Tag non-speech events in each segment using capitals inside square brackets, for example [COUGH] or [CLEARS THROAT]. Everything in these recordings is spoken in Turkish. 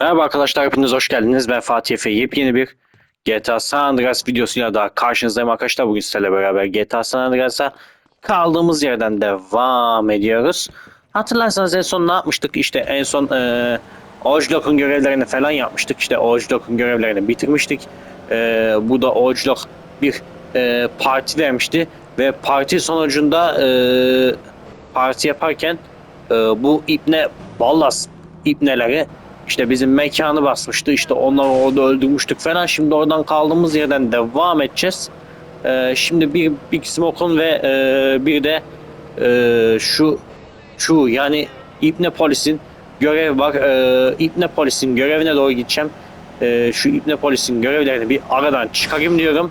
Merhaba arkadaşlar hepiniz hoş geldiniz. Ben Fatih Efe. Yepyeni bir GTA San Andreas videosuyla daha karşınızdayım arkadaşlar. Bugün sizlerle beraber GTA San Andreas'a kaldığımız yerden devam ediyoruz. Hatırlarsanız en son ne yapmıştık? İşte en son e, Ojlok'un görevlerini falan yapmıştık. İşte Ojlok'un görevlerini bitirmiştik. E, bu da Ojlok bir e, parti vermişti. Ve parti sonucunda e, parti yaparken e, bu İbne Ballas İbneleri işte bizim mekanı basmıştı. İşte onları orada öldürmüştük falan. Şimdi oradan kaldığımız yerden devam edeceğiz. Ee, şimdi bir Big Smoke'un ve e, bir de e, şu şu yani İbne Polis'in görev var. Ee, İbne Polis'in görevine doğru gideceğim. Ee, şu İbne Polis'in görevlerini bir aradan çıkarayım diyorum.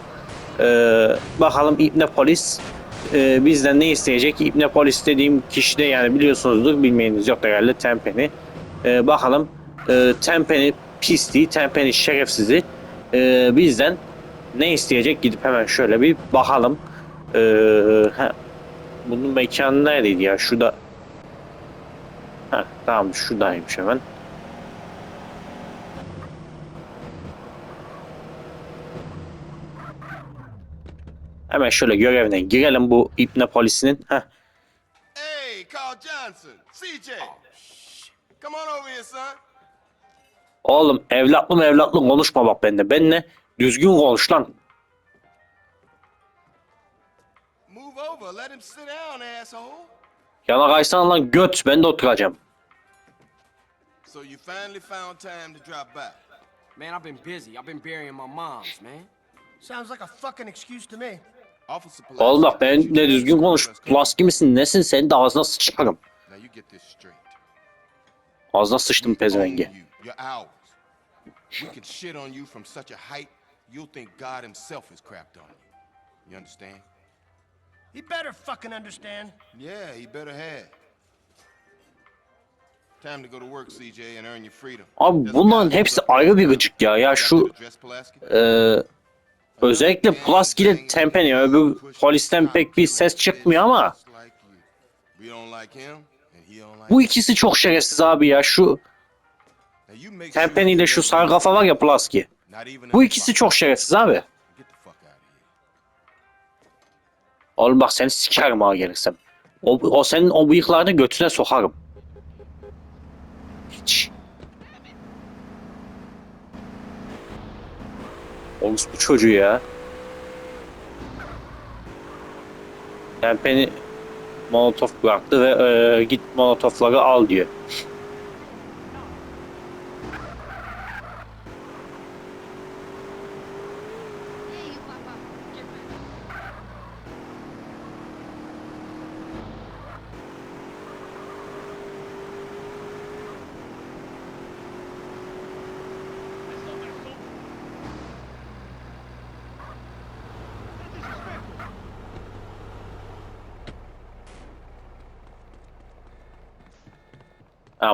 Ee, bakalım İbne Polis e, bizden ne isteyecek? İbne Polis dediğim kişi de yani biliyorsunuzdur bilmeyeniz yok herhalde Tempeni. Ee, bakalım e, Tempeni pisliği, Tempeni şerefsizi e, bizden ne isteyecek gidip hemen şöyle bir bakalım. Ee, he, bunun mekanı neredeydi ya? Şurada. Heh, tamam şuradaymış hemen. Hemen şöyle görevine girelim bu İbne polisinin. Heh. Hey, Carl Johnson, CJ. Come on over here, son. Oğlum evlatlı mı evlatlı konuşma bak bende. Benimle düzgün konuş lan. Yana kaysana lan göt. Ben de oturacağım. So you finally found time to drop by. Man, I've been busy. I've been burying my moms, man. Sounds like a fucking excuse to me. Oğlum bak you benimle düzgün konuş. Pulaski misin? Nesin? Senin de ağzına sıçarım. Ağzına sıçtım pezevenge. You're ours. We can shit on you from such a height, you'll think God himself has crapped on you. You understand? He better fucking understand. Yeah, he better have. Time to go to work, CJ, and earn your freedom. Abi bunların hepsi ayrı bir gıcık ya. Ya şu that address, Pulaski? e, özellikle Pulaski ile Tempeni öbür polisten pek bir ses çıkmıyor ama bu ikisi çok şerefsiz abi ya. Şu Tempeni ile şu sarı kafa var ya Pulaski. Bu ikisi çok şerefsiz abi. Oğlum bak seni sikerim ha gelirsem. O, o senin o bıyıklarını götüne sokarım. Hiç. Oğlum bu çocuğu ya. Tempeni molotof bıraktı ve e, git molotofları al diyor.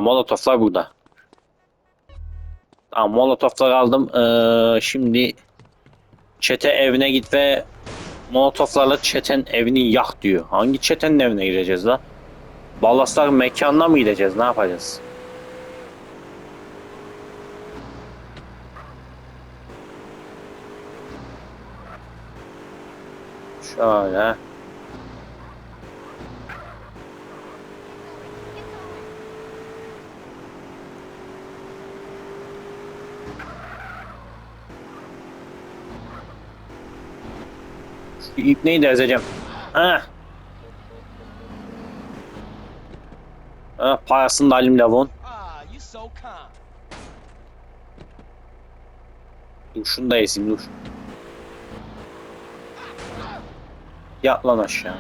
Molotoflar burada. Tamam molotofları aldım. Ee, şimdi çete evine git ve molotoflarla çeten evini yak diyor. Hangi çetenin evine gideceğiz la? Ballaslar mekanına mı gideceğiz? Ne yapacağız? Şöyle. Şu ipneyi de ezeceğim. Ha. Ha, parasını da alayım lavon. Ah. Dur şunu da ezeyim dur. Yat lan aşağı.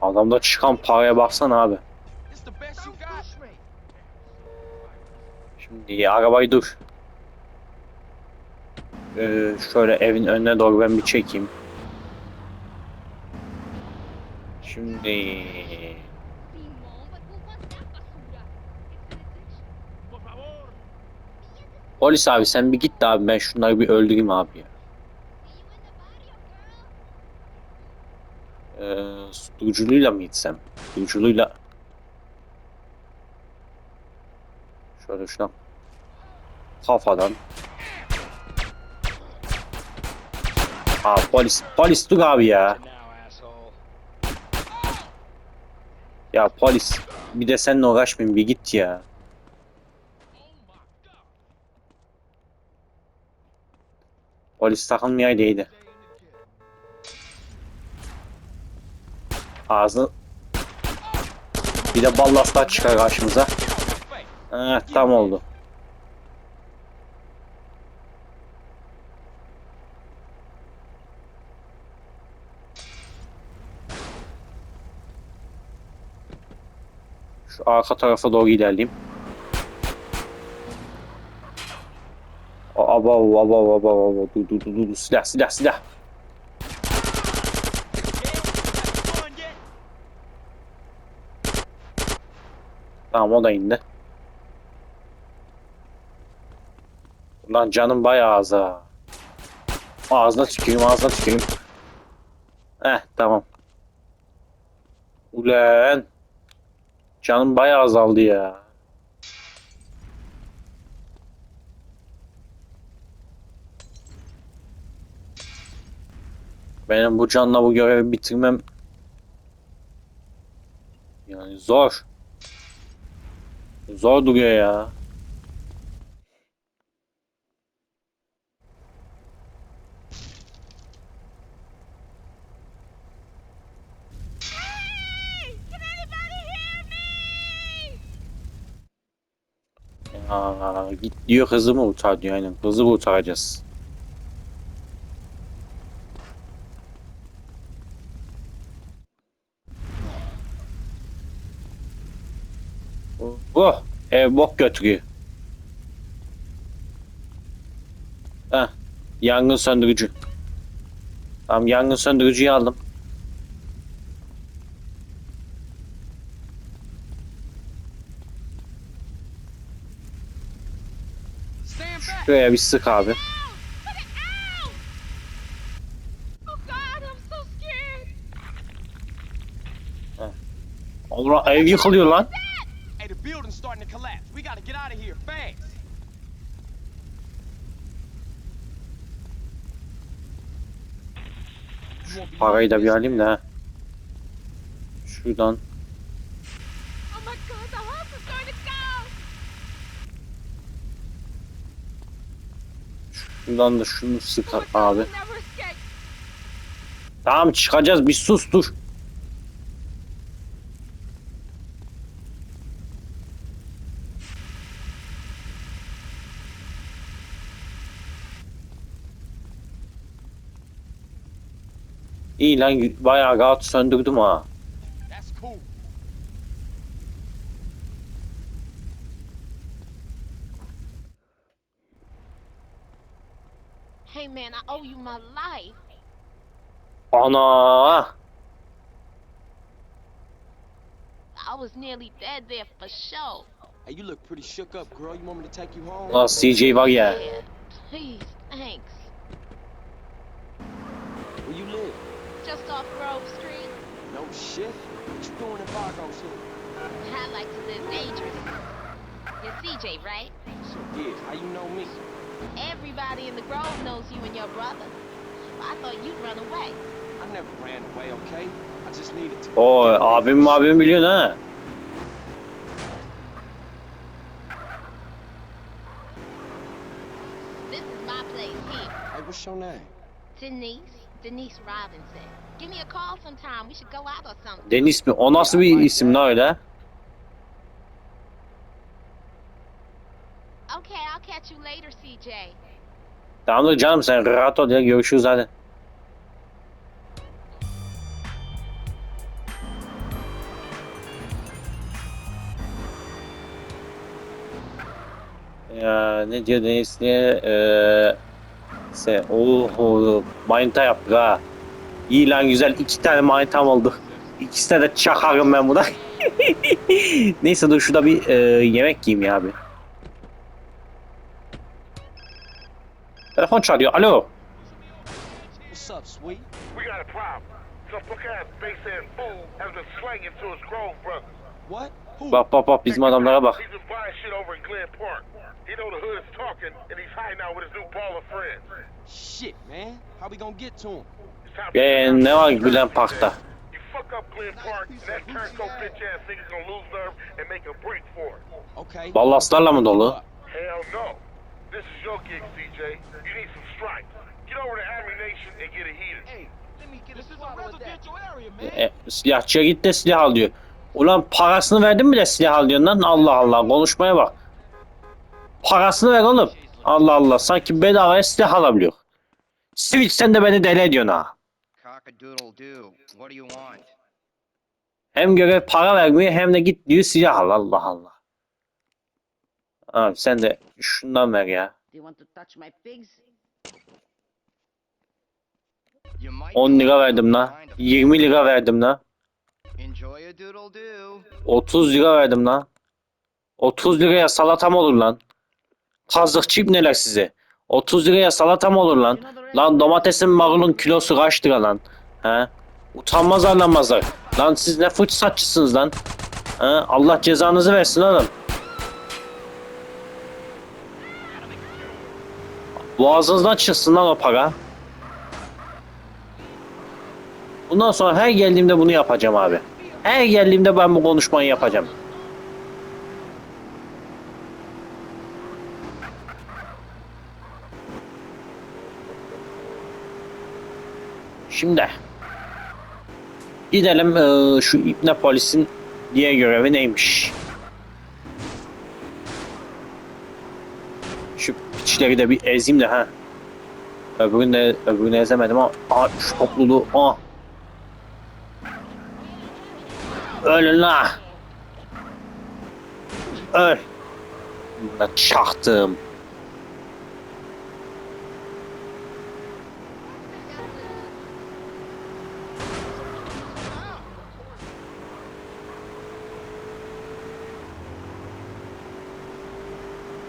Adamda çıkan paraya baksana abi. Şimdi arabayı dur. Ee, şöyle evin önüne doğru ben bir çekeyim. Şimdi Polis abi sen bir git de abi ben şunları bir öldüreyim abi ya. Ee, susturuculuğuyla mı gitsem? Susturuculuğuyla Şöyle şuna kafadan. Aa polis polis dur abi ya. Ya polis bir de seninle uğraşmayayım bir git ya. Polis takılmayaydı iyiydi. Ağzını bir de ballaslar çıkar karşımıza. Heh, tam oldu. Arka tarafa doğru ilerleyeyim. Aba aba aba aba aba dur dur dur dur silah silah silah. Tamam o da indi. Lan canım bayağı az ha. Ağzına tüküreyim ağzına tüküreyim. Heh tamam. Ulan. Canım bayağı azaldı ya. Benim bu canla bu görevi bitirmem yani zor. Zor duruyor ya. Aa, git diyor kızımı kurtar diyor aynen. Kızı kurtaracağız. Oh, ev bok götürüyor. Heh, yangın söndürücü. Tamam yangın söndürücüyü aldım. Şuraya bir sık abi. Oh God, I'm so scared. Allah ev yıkılıyor lan. Be Parayı da bir alayım da. Şuradan. Oh my God, the house is going to go. Şuradan da şunu sık my God, abi. Tamam çıkacağız bir sus dur. İyi lan bayağı rahat söndürdüm ha. Hey man, I owe you my life. Ana! I was nearly dead there for sure. Hey, you look pretty shook up, girl. You want me to take you home? Lan CJ var ya. Yeah, please, thanks. Where you live? Just off Grove Street. No shit. What you doing in Fargo City? I like to live dangerous. You're CJ, right? So yeah, how you know me? Everybody in the Grove knows you and your brother. I thought you'd run away. I never ran away, okay? I just needed to. O abim abim biliyorsun ha. This is my place here. Hey, what's your name? Denise. Denise Robinson. Give me a call sometime. We should go out or something. Deniz mi? O nasıl bir isim lan öyle? Okay, I'll catch you later, CJ. Tamamdır canım sen rahat ol ya görüşürüz hadi. Ya ne diyor Deniz ne eee se oho manita yaptık ha. İyi lan güzel iki tane manitam oldu. İkisine de çakarım ben buna. [LAUGHS] Neyse dur şurada bir eee, yemek yiyeyim ya abi. Grove brothers. What? Bak bak bak bizim adamlara bak. He know the hood is talking, and he's hiding out with his new baller friends. Shit, man. How we gonna get to him? For Ee, you ne var Gülen. Park'ta? You fuck up Glen Park, and that turncoat bitch ass nigga's gonna lose nerve and make a break for it. Okay. Ballaslarla mı dolu? Hell no. This is your gig, CJ. You need some stripes. Get over to Ammunition and get a heater. This is a residential area, man. E, silahçıya git de silah al diyor. Ulan parasını verdin mi de silah al diyorsun lan? Allah Allah konuşmaya bak. Parasını ver oğlum. Allah Allah sanki bedavaya silah alabiliyor. Switch sen de beni deli ediyorsun ha. Hem görev para vermiyor hem de git diyor silah al Allah Allah. Abi sen de şundan ver ya. Do you want to touch my pigs? You might 10 be lira verdim la. find a- 20 lira verdim la. Enjoy a doodle-doo. 30 lira verdim lan. 30 liraya salata mı olur lan? Kazıkçı neler size? 30 liraya salata mı olur lan? Lan domatesin marulun kilosu kaç lira lan? He? Utanmaz anlamazlar. Lan siz ne fırsatçısınız lan? He? Allah cezanızı versin oğlum. Boğazınızdan çıksın lan o para. Bundan sonra her geldiğimde bunu yapacağım abi. Her geldiğimde ben bu konuşmayı yapacağım. Şimdi gidelim şu İbne polisin diye görevi neymiş? Şu piçleri de bir ezeyim de ha. Öbürünü de öbürünü ezemedim ama aa, şu topluluğu aa. Ölün la. Öl. Çaktım.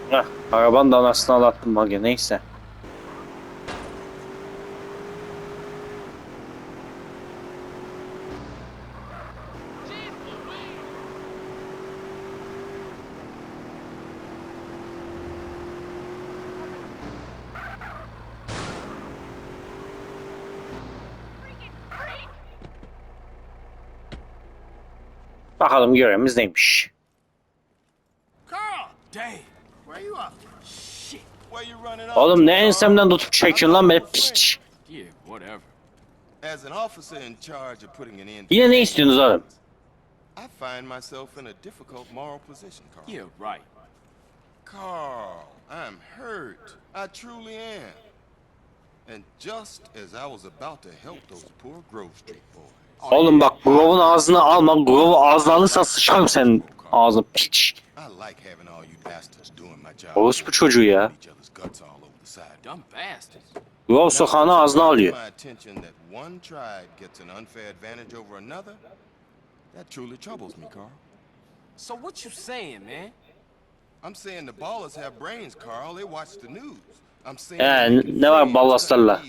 Heh, arabanın da anasını ağlattım bak neyse. Bakalım görevimiz neymiş. Carl! Damn. Where are you off to? Shit. Where you running off Oğlum ne ensemden tutup çekiyorsun lan beni piç. Yine ne istiyorsunuz oğlum? I find myself in a difficult moral position, Carl. Yeah, right. Carl, I'm hurt. I truly am. And just as I was about to help those poor Grove Street boys. Oğlum bak Grove'un ağzını alma. Grove ağzını alırsan sıçarım senin ağzını piç. Orospu çocuğu ya. Grove sokağını ağzına alıyor. That truly troubles me, Carl. So what you saying, man? I'm saying the ballers have brains, Carl. They watch the news. I'm saying Ee, ne var ballaslarla?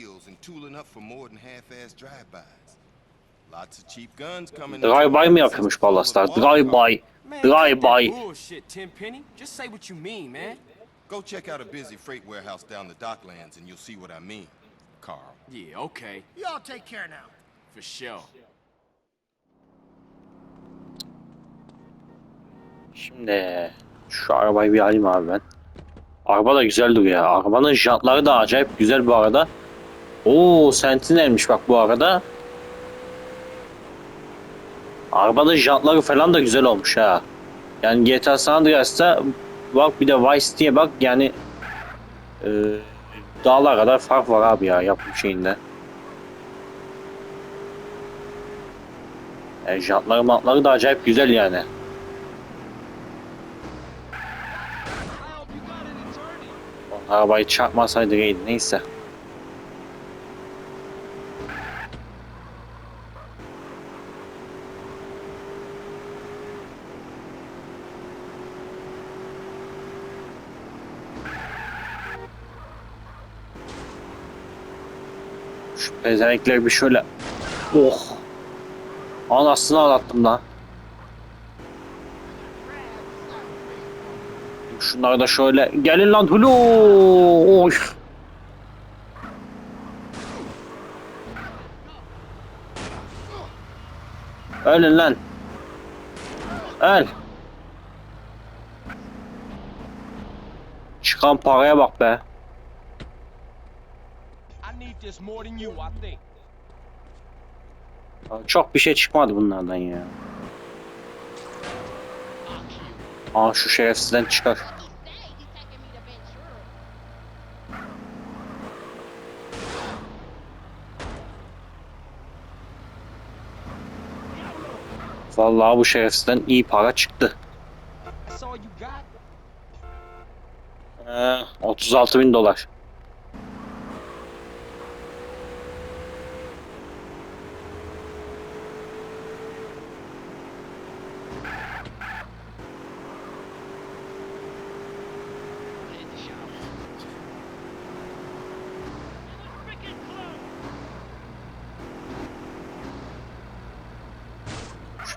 Drive-by mı yapıyormuş ballaslar? Drive-by. Man, Drive cut by. that bullshit, Tenpenny. Just say what you mean, man. Go check out a busy freight warehouse down the docklands, and you'll see what I mean, Carl. Yeah, okay. You all take care now. For sure. Şimdi şu arabayı bir alayım abi ben. Araba da güzel duruyor ya. Arabanın jantları da acayip güzel bu arada. Oo Sentinel'miş bak bu arada. Arabanın jantları falan da güzel olmuş ha. Yani GTA San Andreas'ta bak bir de Vice diye bak yani e, dağlar kadar fark var abi ya yapım şeyinde. Yani jantları mantları da acayip güzel yani. Arabayı çarpmasaydı neyse. Şu pezevenkleri bir şöyle Oh Anasını ağlattım lan Şunları da şöyle gelin lan hulu. Oy. Ölün lan. Öl. Çıkan paraya bak be. I need this more than you, I think. Çok bir şey çıkmadı bunlardan ya. Aa şu şerefsizden çıkar. Vallahi bu şerefsizden iyi para çıktı. Ee, 36 bin dolar.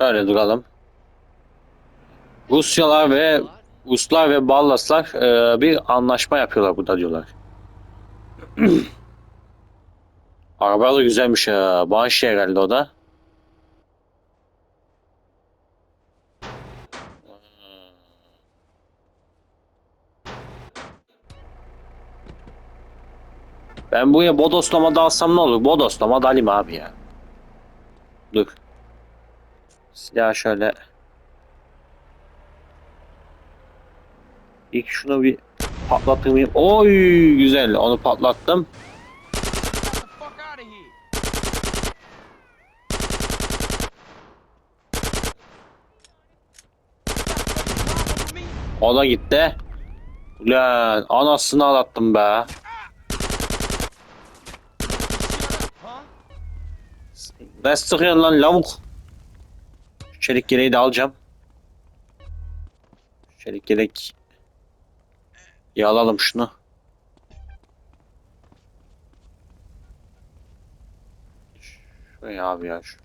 Şöyle duralım. Rusyalar ve Ruslar ve Ballaslar e, bir anlaşma yapıyorlar burada diyorlar. [CLEARS THROAT] Araba da güzelmiş ha. Banşi herhalde o da. Ben buraya bodoslama da alsam ne olur? Bodoslama da alayım abi ya. Dur. Silah şöyle. İlk şunu bir patlatayım. Oy güzel onu patlattım. O da gitti. Ulan anasını ağlattım be. Ne sıkıyorsun lan lavuk? Çelik yeleği de alacağım. Çelik yelek. Ya alalım şunu. Şuraya abi ya şu.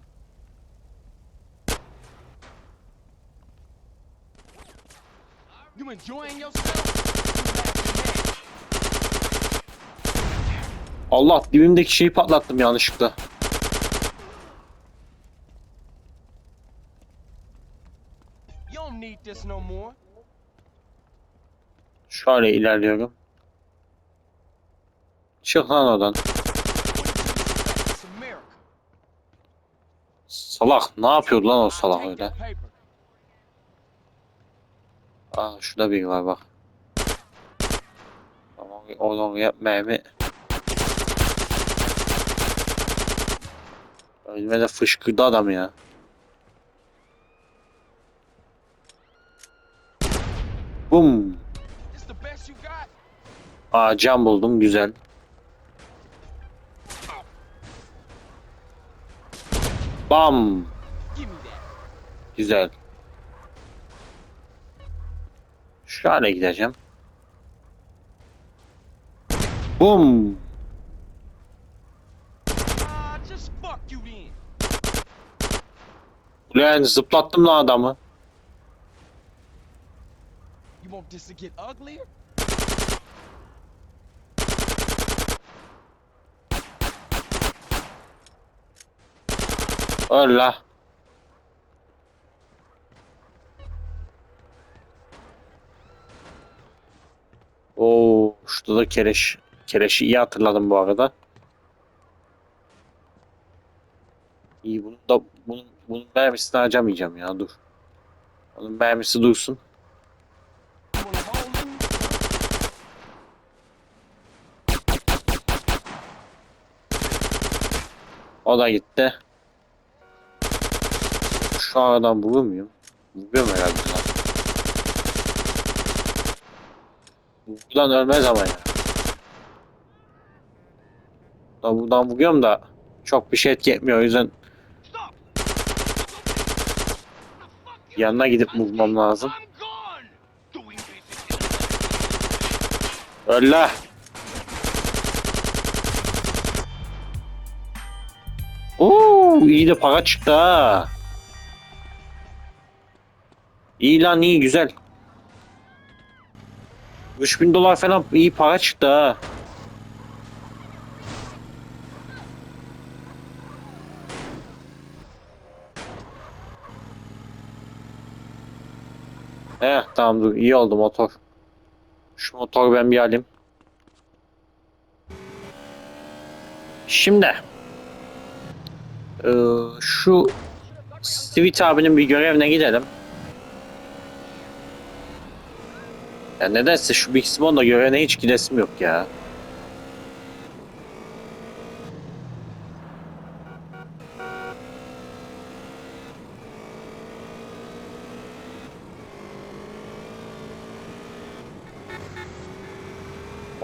You enjoying yourself? Allah dibimdeki şeyi patlattım yanlışlıkla. You don't need this no more. Şöyle ilerliyorum. Çık lan oradan. Salak ne yapıyordu lan o salak öyle? Aa şurada biri var bak. Tamam oradan yapmaya mı? Önüme de fışkırdı adam ya. Bum. Aa cam buldum güzel. Bam. Güzel. Şöyle gideceğim. Bum. Ah. Ulan zıplattım lan adamı. You want this to get uglier? Öl la. Oo, şurada da kereş. Kereşi iyi hatırladım bu arada. İyi bunun da bunun, bunun mermisini harcamayacağım ya dur. Onun mermisi dursun. You wanna roll in? O da gitti. Şu aradan vurur muyum? Vuruyorum herhalde lan. Buradan ölmez ama ya. Da buradan vuruyorum da çok bir şey etki etmiyor o yüzden yanına gidip vurmam lazım. Öl la. Oo, iyi de para çıktı ha. İyi lan iyi güzel. 3000 dolar falan iyi para çıktı ha. Eh tamam dur iyi oldu motor. Şu motoru ben bir alayım. Şimdi eee, şu Sweet abinin bir görevine gidelim. Ya nedense şu Big Simone'da görevine hiç gidesim yok ya.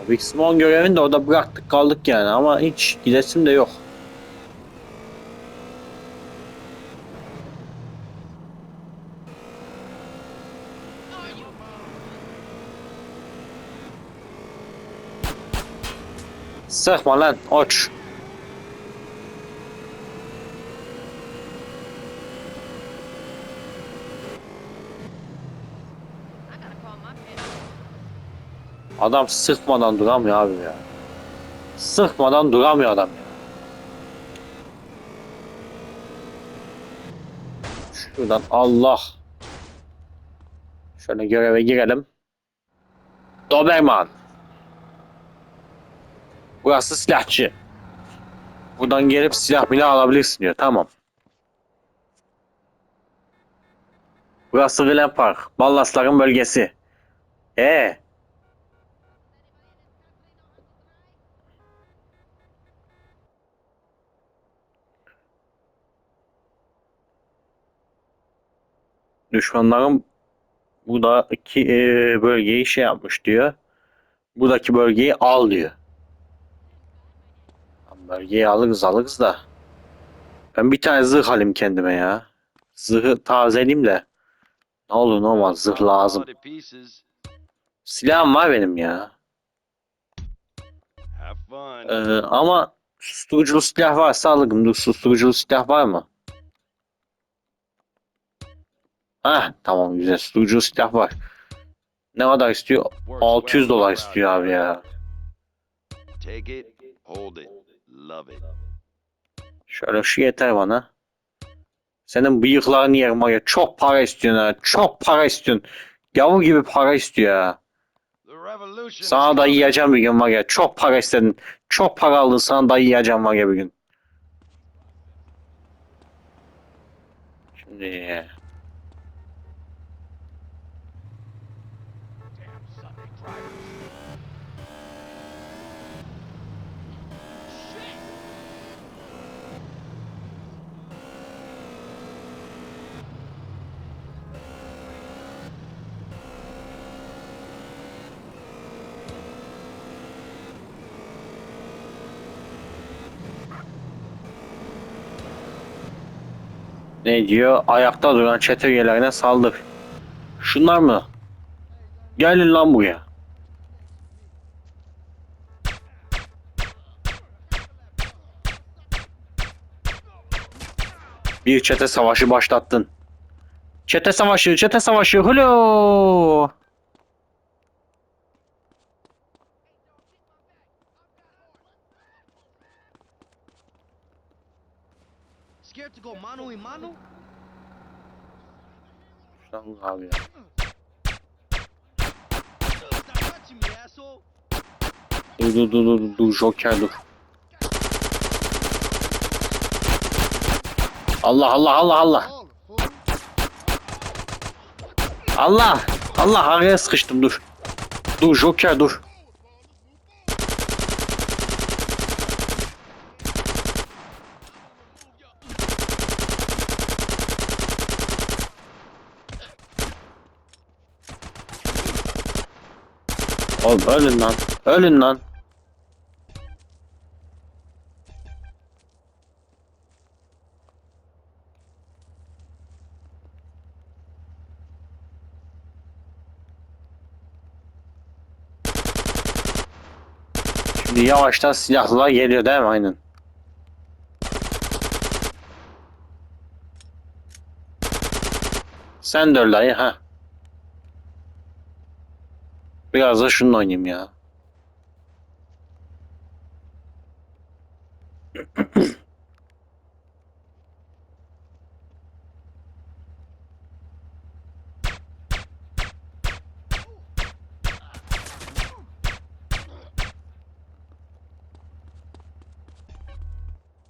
Big Simon görevini de orada bıraktık kaldık yani ama hiç gidesim de yok. Sıkma lan oç. Adam sıkmadan duramıyor abi ya. Sıkmadan duramıyor adam ya. Şuradan Allah. Şöyle göreve girelim. Doberman. Burası silahçı. Buradan gelip silah bile alabilirsin diyor. Tamam. Burası Glen Park. Ballasların bölgesi. Ee, düşmanların buradaki e, bölgeyi şey yapmış diyor. Buradaki bölgeyi al diyor. Bölgeyi alırız alırız da. Ben bir tane zırh alayım kendime ya. Zırhı tazeleyeyim de. Ne olur ne olmaz zırh lazım. Silahım var benim ya. Ee, ama susturuculu silah varsa alırım. Dur susturuculu silah var mı? Hah tamam güzel susturuculu silah var. Ne kadar istiyor? 600 dolar istiyor abi ya. Take it, hold it, love it. Şöyle şu yeter bana. Senin bıyıklarını yerim var ya. Çok para istiyorsun ha. Çok para istiyorsun. Yavru gibi para istiyor ha. Sana da yiyeceğim bir gün var ya. Çok para istedin. Çok para aldın sana da yiyeceğim var ya bir gün. Şimdi ne diyor? Ayakta duran çete üyelerine saldır. Şunlar mı? Gelin lan buraya. Bir çete savaşı başlattın. Çete savaşı, çete savaşı. Halo! Scared to go mano y mano? Vur abi ya. Dur dur dur dur dur Joker dur. Allah Allah Allah Allah. Allah Allah araya sıkıştım dur. Dur Joker dur. Oğlum ölün lan. Ölün lan. Şimdi yavaştan silahlılar geliyor değil mi? Aynen. Sen de öyle dayı ha. Biraz da şununla oynayayım ya.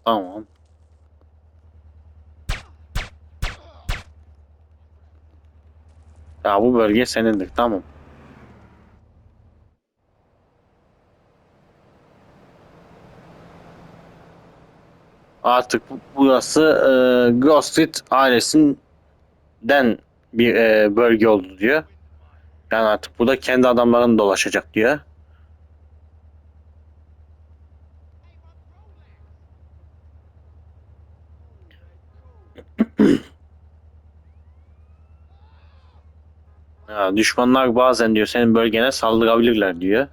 Tamam. Ya bu bölge senindir tamam. Artık bu- burası e, Grove Street ailesinden bir e, bölge oldu diyor. Yani artık burada kendi adamların dolaşacak diyor. [CLEARS THROAT] Ya, düşmanlar bazen diyor senin bölgene saldırabilirler diyor.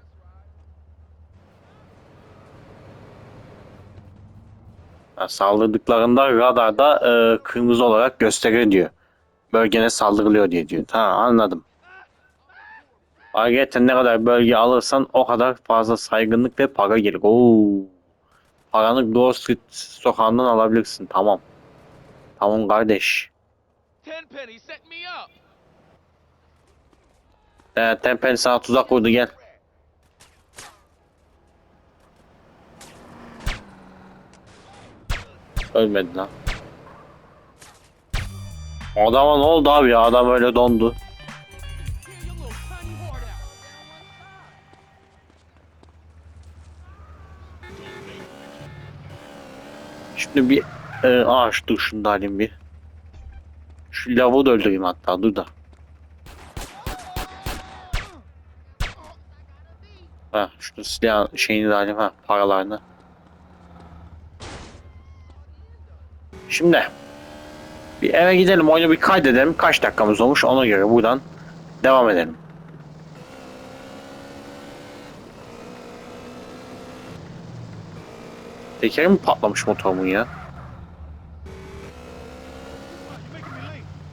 Ya, saldırdıklarında radarda e, kırmızı olarak gösteriyor diyor. Bölgene saldırılıyor diye diyor. Tamam anladım. Ayrıca ne kadar bölge alırsan o kadar fazla saygınlık ve para gelir. Oo. Paranı Grove Street sokağından alabilirsin. Tamam. Tamam kardeş. Tenpenny set me up. Tempen sana tuzak kurdu gel. Ölmedi lan. Adama ne oldu abi ya? Adam öyle dondu. Şimdi bir e, ağaç dur şunu da alayım bir. Şu lavuğu da öldüreyim hatta dur da. Ha şu silah şeyini de alayım ha paralarını. Şimdi bir eve gidelim oyunu bir kaydedelim. Kaç dakikamız olmuş ona göre buradan devam edelim. Tekeri mi patlamış motorumun ya?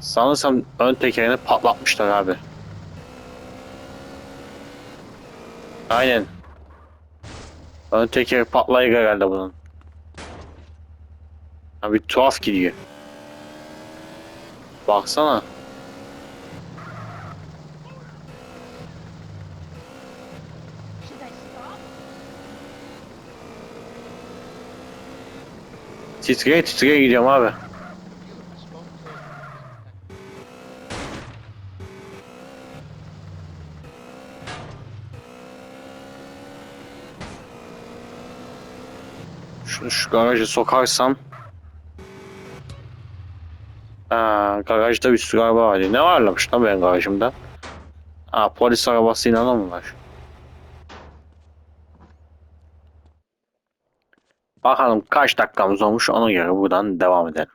Sanırsam ön tekerini patlatmışlar abi. Aynen. Ön tekeri patlayık herhalde bunun. Abi tuhaf gidiyor. Baksana. Titreye titreye gidiyorum abi. Şunu şu garajı sokarsam. Aa, garajda bir sürü araba var. Ne varlamış lan benim garajımda? Aa, polis arabasıyla mı var? Bakalım kaç dakikamız olmuş ona göre buradan devam edelim.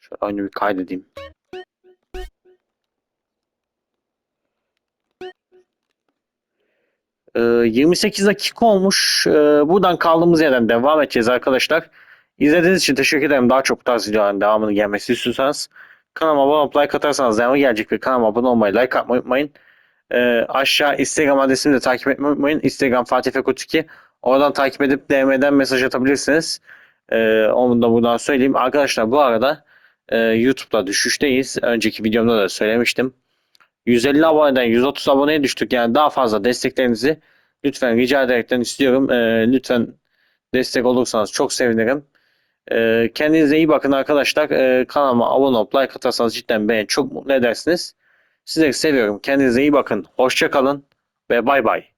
Şöyle oyunu bir kaydedeyim. Ee, 28 dakika olmuş. Ee, buradan kaldığımız yerden devam edeceğiz arkadaşlar. İzlediğiniz için teşekkür ederim. Daha çok tarz videoların devamını gelmesi istiyorsanız kanalıma abone olup like atarsanız devamı gelecek ve kanalıma abone olmayı, like atmayı unutmayın. Ee, aşağı Instagram adresimi de takip etmeyi unutmayın. Instagram Fatih Fekut 2. Oradan takip edip DM'den mesaj atabilirsiniz. Ee, onu da buradan söyleyeyim. Arkadaşlar bu arada e, YouTube'da düşüşteyiz. Önceki videomda da söylemiştim. 150 aboneden 130 aboneye düştük. Yani daha fazla desteklerinizi lütfen rica ederekten istiyorum. Ee, lütfen destek olursanız çok sevinirim. Ee, kendinize iyi bakın arkadaşlar. Ee, kanalıma abone olup like atarsanız cidden beni çok mutlu edersiniz. Sizleri seviyorum. Kendinize iyi bakın. Hoşça kalın ve bay bay.